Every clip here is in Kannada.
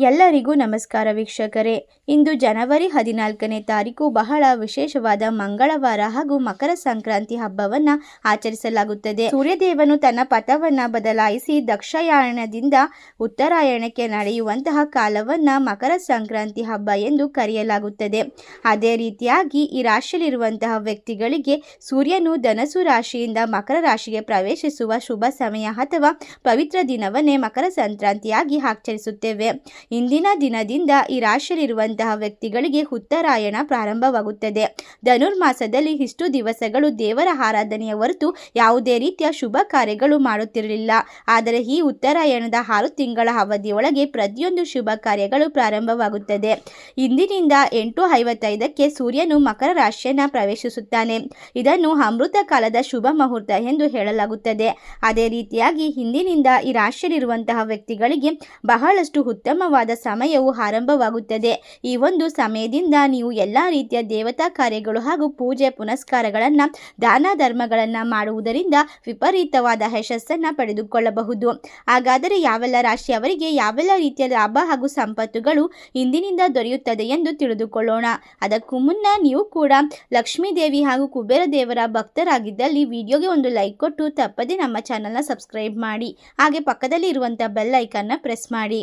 ಎಲ್ಲರಿಗೂ ನಮಸ್ಕಾರ ವೀಕ್ಷಕರೇ. ಇಂದು ಜನವರಿ ಹದಿನಾಲ್ಕನೇ ತಾರೀಕು ಬಹಳ ವಿಶೇಷವಾದ ಮಂಗಳವಾರ ಹಾಗೂ ಮಕರ ಸಂಕ್ರಾಂತಿ ಹಬ್ಬವನ್ನ ಆಚರಿಸಲಾಗುತ್ತದೆ. ಸೂರ್ಯದೇವನು ತನ್ನ ಪಥವನ್ನ ಬದಲಾಯಿಸಿ ದಕ್ಷಾಯಣದಿಂದ ಉತ್ತರಾಯಣಕ್ಕೆ ನಡೆಯುವಂತಹ ಕಾಲವನ್ನ ಮಕರ ಸಂಕ್ರಾಂತಿ ಹಬ್ಬ ಎಂದು ಕರೆಯಲಾಗುತ್ತದೆ. ಅದೇ ರೀತಿಯಾಗಿ ಈ ರಾಶಿಯಲ್ಲಿರುವಂತಹ ವ್ಯಕ್ತಿಗಳಿಗೆ ಸೂರ್ಯನು ಧನಸು ರಾಶಿಯಿಂದ ಮಕರ ರಾಶಿಗೆ ಪ್ರವೇಶಿಸುವ ಶುಭ ಸಮಯ ಅಥವಾ ಪವಿತ್ರ ದಿನವನ್ನೇ ಮಕರ ಸಂಕ್ರಾಂತಿಯಾಗಿ ಆಚರಿಸುತ್ತೇವೆ. ಇಂದಿನ ದಿನದಿಂದ ಈ ರಾಶಿಯಲ್ಲಿರುವಂತಹ ವ್ಯಕ್ತಿಗಳಿಗೆ ಉತ್ತರಾಯಣ ಪ್ರಾರಂಭವಾಗುತ್ತದೆ. ಧನುರ್ಮಾಸದಲ್ಲಿ ಇಷ್ಟು ದಿವಸಗಳು ದೇವರ ಆರಾಧನೆಯ ಹೊರತು ಯಾವುದೇ ರೀತಿಯ ಶುಭ ಕಾರ್ಯಗಳು ಮಾಡುತ್ತಿರಲಿಲ್ಲ. ಆದರೆ ಈ ಉತ್ತರಾಯಣದ ಆರು ತಿಂಗಳ ಅವಧಿಯೊಳಗೆ ಪ್ರತಿಯೊಂದು ಶುಭ ಕಾರ್ಯಗಳು ಪ್ರಾರಂಭವಾಗುತ್ತದೆ. ಇಂದಿನಿಂದ ಎಂಟು ಐವತ್ತೈದಕ್ಕೆ ಸೂರ್ಯನು ಮಕರ ರಾಶಿಯನ್ನ ಪ್ರವೇಶಿಸುತ್ತಾನೆ. ಇದನ್ನು ಅಮೃತ ಕಾಲದ ಶುಭ ಮುಹೂರ್ತ ಎಂದು ಹೇಳಲಾಗುತ್ತದೆ. ಅದೇ ರೀತಿಯಾಗಿ ಹಿಂದಿನಿಂದ ಈ ರಾಶಿಯಲ್ಲಿರುವಂತಹ ವ್ಯಕ್ತಿಗಳಿಗೆ ಬಹಳಷ್ಟು ಉತ್ತಮವಾದ ಸಮಯವು ಆರಂಭವಾಗುತ್ತದೆ. ಈ ಒಂದು ಸಮಯದಿಂದ ನೀವು ಎಲ್ಲ ರೀತಿಯ ದೇವತಾ ಕಾರ್ಯಗಳು ಹಾಗೂ ಪೂಜೆ ಪುನಸ್ಕಾರಗಳನ್ನು, ದಾನ ಧರ್ಮಗಳನ್ನು ಮಾಡುವುದರಿಂದ ವಿಪರೀತವಾದ ಯಶಸ್ಸನ್ನು ಪಡೆದುಕೊಳ್ಳಬಹುದು. ಹಾಗಾದರೆ ಯಾವೆಲ್ಲ ರಾಶಿಯವರಿಗೆ ಯಾವೆಲ್ಲ ರೀತಿಯ ಲಾಭ ಹಾಗೂ ಸಂಪತ್ತುಗಳು ಇಂದಿನಿಂದ ದೊರೆಯುತ್ತದೆ ಎಂದು ತಿಳಿದುಕೊಳ್ಳೋಣ. ಅದಕ್ಕೂ ಮುನ್ನ ನೀವು ಕೂಡ ಲಕ್ಷ್ಮೀ ದೇವಿ ಹಾಗೂ ಕುಬೇರ ದೇವರ ಭಕ್ತರಾಗಿದ್ದಲ್ಲಿ ವಿಡಿಯೋಗೆ ಒಂದು ಲೈಕ್ ಕೊಟ್ಟು ತಪ್ಪದೆ ನಮ್ಮ ಚಾನಲ್ನ ಸಬ್ಸ್ಕ್ರೈಬ್ ಮಾಡಿ. ಹಾಗೆ ಪಕ್ಕದಲ್ಲಿ ಇರುವಂತಹ ಬೆಲ್ ಐಕನ್ನ ಪ್ರೆಸ್ ಮಾಡಿ.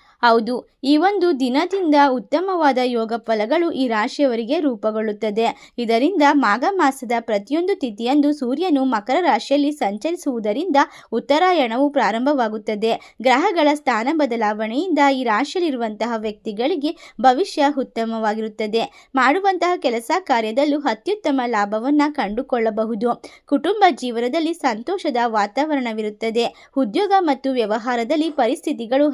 ಹೌದು, ಈ ಒಂದು ದಿನದಿಂದ ಉತ್ತಮವಾದ ಯೋಗ ಫಲಗಳು ಈ ರಾಶಿಯವರಿಗೆ ರೂಪುಗೊಳ್ಳುತ್ತದೆ. ಇದರಿಂದ ಮಾಘ ಮಾಸದ ಪ್ರತಿಯೊಂದು ತಿಥಿಯಂದು ಸೂರ್ಯನು ಮಕರ ರಾಶಿಯಲ್ಲಿ ಸಂಚರಿಸುವುದರಿಂದ ಉತ್ತರಾಯಣವು ಪ್ರಾರಂಭವಾಗುತ್ತದೆ. ಗ್ರಹಗಳ ಸ್ಥಾನ ಬದಲಾವಣೆಯಿಂದ ಈ ರಾಶಿಯಲ್ಲಿರುವಂತಹ ವ್ಯಕ್ತಿಗಳಿಗೆ ಭವಿಷ್ಯ ಉತ್ತಮವಾಗಿರುತ್ತದೆ. ಮಾಡುವಂತಹ ಕೆಲಸ ಕಾರ್ಯದಲ್ಲೂ ಅತ್ಯುತ್ತಮ ಲಾಭವನ್ನು ಕಂಡುಕೊಳ್ಳಬಹುದು. ಕುಟುಂಬ ಜೀವನದಲ್ಲಿ ಸಂತೋಷದ ವಾತಾವರಣವಿರುತ್ತದೆ. ಉದ್ಯೋಗ ಮತ್ತು ವ್ಯವಹಾರದಲ್ಲಿ ಪರಿಸ್ಥಿತಿಗಳು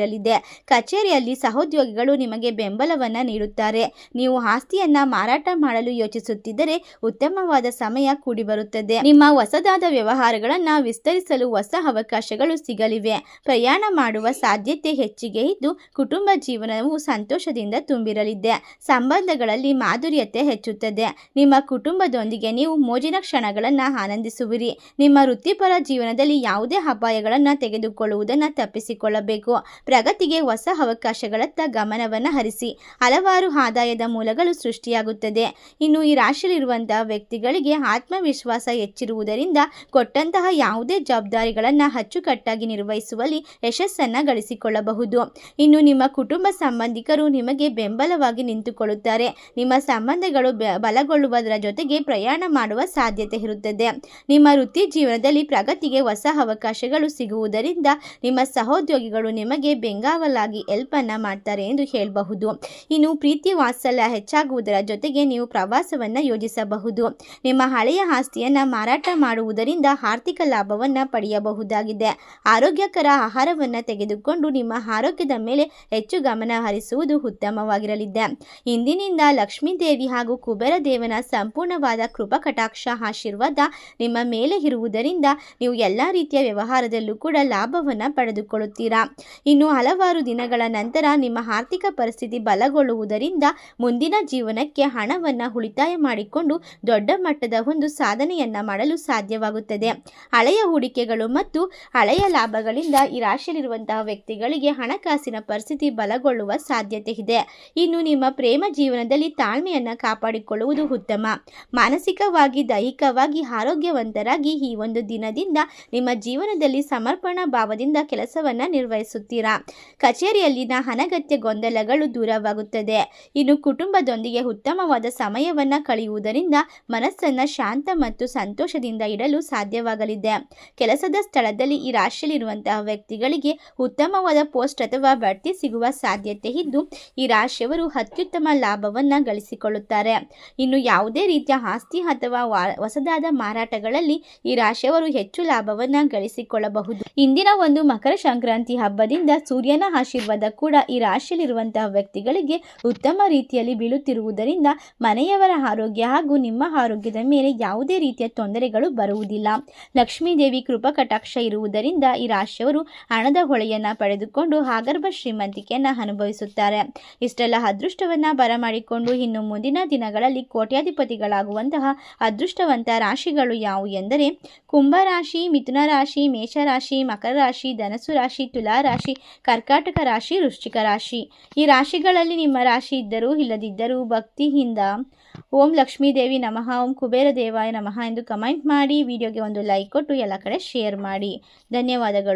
ಅನುಕೂಲಕರವಾಗಿರಲಿದೆ ಕಚೇರಿಯಲ್ಲಿ ಸಹೋದ್ಯೋಗಿಗಳು ನಿಮಗೆ ಬೆಂಬಲವನ್ನ ನೀಡುತ್ತಾರೆ. ನೀವು ಆಸ್ತಿಯನ್ನ ಮಾರಾಟ ಮಾಡಲು ಯೋಚಿಸುತ್ತಿದ್ದರೆ ಉತ್ತಮವಾದ ಸಮಯ ಕೂಡಿಬರುತ್ತದೆ. ನಿಮ್ಮ ಹೊಸದಾದ ವ್ಯವಹಾರಗಳನ್ನ ವಿಸ್ತರಿಸಲು ಹೊಸ ಅವಕಾಶಗಳು ಸಿಗಲಿವೆ. ಪ್ರಯಾಣ ಮಾಡುವ ಸಾಧ್ಯತೆ ಹೆಚ್ಚಿಗೆ ಇದ್ದು ಕುಟುಂಬ ಜೀವನವು ಸಂತೋಷದಿಂದ ತುಂಬಿರಲಿದೆ. ಸಂಬಂಧಗಳಲ್ಲಿ ಮಾಧುರ್ಯತೆ ಹೆಚ್ಚುತ್ತದೆ. ನಿಮ್ಮ ಕುಟುಂಬದೊಂದಿಗೆ ನೀವು ಮೋಜಿನ ಕ್ಷಣಗಳನ್ನು ಆನಂದಿಸುವಿರಿ. ನಿಮ್ಮ ವೃತ್ತಿಪರ ಜೀವನದಲ್ಲಿ ಯಾವುದೇ ಅಪಾಯಗಳನ್ನು ತೆಗೆದುಕೊಳ್ಳುವುದನ್ನು ತಪ್ಪಿಸಿಕೊಳ್ಳಬೇಕು. ಪ್ರಗತಿಗೆ ಹೊಸ ಅವಕಾಶಗಳತ್ತ ಗಮನವನ್ನು ಹರಿಸಿ ಹಲವಾರು ಆದಾಯದ ಮೂಲಗಳು ಸೃಷ್ಟಿಯಾಗುತ್ತದೆ. ಇನ್ನು ಈ ರಾಶಿಯಲ್ಲಿರುವಂತಹ ವ್ಯಕ್ತಿಗಳಿಗೆ ಆತ್ಮವಿಶ್ವಾಸ ಹೆಚ್ಚಿರುವುದರಿಂದ ಕೊಟ್ಟಂತಹ ಯಾವುದೇ ಜವಾಬ್ದಾರಿಗಳನ್ನು ಅಚ್ಚುಕಟ್ಟಾಗಿ ನಿರ್ವಹಿಸುವಲ್ಲಿ ಯಶಸ್ಸನ್ನು ಗಳಿಸಿಕೊಳ್ಳಬಹುದು. ಇನ್ನು ನಿಮ್ಮ ಕುಟುಂಬ ಸಂಬಂಧಿಕರು ನಿಮಗೆ ಬೆಂಬಲವಾಗಿ ನಿಂತುಕೊಳ್ಳುತ್ತಾರೆ. ನಿಮ್ಮ ಸಂಬಂಧಗಳು ಬಲಗೊಳ್ಳುವುದರ ಜೊತೆಗೆ ಪ್ರಯಾಣ ಮಾಡುವ ಸಾಧ್ಯತೆ ಇರುತ್ತದೆ. ನಿಮ್ಮ ವೃತ್ತಿ ಜೀವನದಲ್ಲಿ ಪ್ರಗತಿಗೆ ಹೊಸ ಅವಕಾಶಗಳು ಸಿಗುವುದರಿಂದ ನಿಮ್ಮ ಸಹೋದ್ಯೋಗಿಗಳು ನಿಮಗೆ ಬೆಂಗಾವಲಾಗಿ ಎಲ್ಪನ್ನು ಮಾಡ್ತಾರೆ ಎಂದು ಹೇಳಬಹುದು. ಇನ್ನು ಪ್ರೀತಿ ವಾತ್ಸಲ್ಯ ಹೆಚ್ಚಾಗುವುದರ ಜೊತೆಗೆ ನೀವು ಪ್ರವಾಸವನ್ನ ಯೋಜಿಸಬಹುದು. ನಿಮ್ಮ ಹಳೆಯ ಆಸ್ತಿಯನ್ನ ಮಾರಾಟ ಮಾಡುವುದರಿಂದ ಆರ್ಥಿಕ ಲಾಭವನ್ನ ಪಡೆಯಬಹುದಾಗಿದೆ. ಆರೋಗ್ಯಕರ ಆಹಾರವನ್ನ ತೆಗೆದುಕೊಂಡು ನಿಮ್ಮ ಆರೋಗ್ಯದ ಮೇಲೆ ಹೆಚ್ಚು ಗಮನ ಹರಿಸುವುದು ಉತ್ತಮವಾಗಿರಲಿದೆ. ಇಂದಿನಿಂದ ಲಕ್ಷ್ಮೀ ದೇವಿ ಹಾಗೂ ಕುಬೇರ ದೇವನ ಸಂಪೂರ್ಣವಾದ ಕೃಪಾ ಕಟಾಕ್ಷ ಆಶೀರ್ವಾದ ನಿಮ್ಮ ಮೇಲೆ ಇರುವುದರಿಂದ ನೀವು ಎಲ್ಲ ರೀತಿಯ ವ್ಯವಹಾರದಲ್ಲೂ ಕೂಡ ಲಾಭವನ್ನು ಪಡೆದುಕೊಳ್ಳುತ್ತೀರಾ. ಇನ್ನು ಹಲವಾರು ದಿನಗಳ ನಂತರ ನಿಮ್ಮ ಆರ್ಥಿಕ ಪರಿಸ್ಥಿತಿ ಬಲಗೊಳ್ಳುವುದರಿಂದ ಮುಂದಿನ ಜೀವನಕ್ಕೆ ಹಣವನ್ನು ಉಳಿತಾಯ ಮಾಡಿಕೊಂಡು ದೊಡ್ಡ ಮಟ್ಟದ ಒಂದು ಸಾಧನೆಯನ್ನು ಮಾಡಲು ಸಾಧ್ಯವಾಗುತ್ತದೆ. ಹಳೆಯ ಹೂಡಿಕೆಗಳು ಮತ್ತು ಹಳೆಯ ಲಾಭಗಳಿಂದ ಈ ರಾಶಿಯಲ್ಲಿರುವಂತಹ ವ್ಯಕ್ತಿಗಳಿಗೆ ಹಣಕಾಸಿನ ಪರಿಸ್ಥಿತಿ ಬಲಗೊಳ್ಳುವ ಸಾಧ್ಯತೆ ಇದೆ. ಇನ್ನು ನಿಮ್ಮ ಪ್ರೇಮ ಜೀವನದಲ್ಲಿ ತಾಳ್ಮೆಯನ್ನು ಕಾಪಾಡಿಕೊಳ್ಳುವುದು ಉತ್ತಮ. ಮಾನಸಿಕವಾಗಿ, ದೈಹಿಕವಾಗಿ ಆರೋಗ್ಯವಂತರಾಗಿ ಈ ಒಂದು ದಿನದಿಂದ ನಿಮ್ಮ ಜೀವನದಲ್ಲಿ ಸಮರ್ಪಣಾ ಭಾವದಿಂದ ಕೆಲಸವನ್ನು ನಿರ್ವಹಿಸುತ್ತೀರಾ? ಕಚೇರಿಯಲ್ಲಿನ ಅನಗತ್ಯ ಗೊಂದಲಗಳು ದೂರವಾಗುತ್ತದೆ. ಇನ್ನು ಕುಟುಂಬದೊಂದಿಗೆ ಉತ್ತಮವಾದ ಸಮಯವನ್ನು ಕಳೆಯುವುದರಿಂದ ಮನಸ್ಸನ್ನು ಶಾಂತ ಮತ್ತು ಸಂತೋಷದಿಂದ ಇಡಲು ಸಾಧ್ಯವಾಗಲಿದೆ. ಕೆಲಸದ ಸ್ಥಳದಲ್ಲಿ ಈ ರಾಶಿಯಲ್ಲಿರುವಂತಹ ವ್ಯಕ್ತಿಗಳಿಗೆ ಉತ್ತಮವಾದ ಪೋಸ್ಟ್ ಅಥವಾ ಬಡ್ತಿ ಸಿಗುವ ಸಾಧ್ಯತೆ ಇದ್ದು, ಈ ರಾಶಿಯವರು ಅತ್ಯುತ್ತಮ ಲಾಭವನ್ನು ಗಳಿಸಿಕೊಳ್ಳುತ್ತಾರೆ. ಇನ್ನು ಯಾವುದೇ ರೀತಿಯ ಆಸ್ತಿ ಅಥವಾ ಹೊಸದಾದ ಮಾರಾಟಗಳಲ್ಲಿ ಈ ರಾಶಿಯವರು ಹೆಚ್ಚು ಲಾಭವನ್ನು ಗಳಿಸಿಕೊಳ್ಳಬಹುದು. ಇಂದಿನ ಒಂದು ಮಕರ ಸಂಕ್ರಾಂತಿ ಹಬ್ಬದಿಂದ ಸೂರ್ಯನ ಆಶೀರ್ವಾದ ಕೂಡ ಈ ರಾಶಿಯಲ್ಲಿರುವಂತಹ ವ್ಯಕ್ತಿಗಳಿಗೆ ಉತ್ತಮ ರೀತಿಯಲ್ಲಿ ಬೀಳುತ್ತಿರುವುದರಿಂದ ಮನೆಯವರ ಆರೋಗ್ಯ ಹಾಗೂ ನಿಮ್ಮ ಆರೋಗ್ಯದ ಮೇಲೆ ಯಾವುದೇ ರೀತಿಯ ತೊಂದರೆಗಳು ಬರುವುದಿಲ್ಲ. ಲಕ್ಷ್ಮೀದೇವಿ ಕೃಪಾ ಕಟಾಕ್ಷ ಇರುವುದರಿಂದ ಈ ರಾಶಿಯವರು ಹಣದ ಹೊಳೆಯನ್ನು ಪಡೆದುಕೊಂಡು ಆಗರ್ಭ ಶ್ರೀಮಂತಿಕೆಯನ್ನು ಅನುಭವಿಸುತ್ತಾರೆ. ಇಷ್ಟೆಲ್ಲ ಅದೃಷ್ಟವನ್ನ ಬರಮಾಡಿಕೊಂಡು ಇನ್ನು ಮುಂದಿನ ದಿನಗಳಲ್ಲಿ ಕೋಟ್ಯಾಧಿಪತಿಗಳಾಗುವಂತಹ ಅದೃಷ್ಟವಂತ ರಾಶಿಗಳು ಯಾವುವು ಎಂದರೆ ಕುಂಭರಾಶಿ ಮಿಥುನ ರಾಶಿ ಮೇಷರಾಶಿ ಮಕರ ರಾಶಿ ಧನಸು ರಾಶಿ, ತುಲಾ ರಾಶಿ ಕರ್ಕಾಟಕ ರಾಶಿ, ವೃಶ್ಚಿಕ ರಾಶಿ. ಈ ರಾಶಿಗಳಲ್ಲಿ ನಿಮ್ಮ ರಾಶಿ ಇದ್ದರೂ ಇಲ್ಲದಿದ್ದರೂ ಭಕ್ತಿಯಿಂದ ಓಂ ಲಕ್ಷ್ಮೀ ದೇವಿ ನಮಃ, ಓಂ ಕುಬೇರ ದೇವಾಯ ನಮಃ ಎಂದು ಕಮೆಂಟ್ ಮಾಡಿ, ವಿಡಿಯೋಗೆ ಒಂದು ಲೈಕ್ ಕೊಟ್ಟು ಎಲ್ಲ ಕಡೆ ಶೇರ್ ಮಾಡಿ. ಧನ್ಯವಾದಗಳು.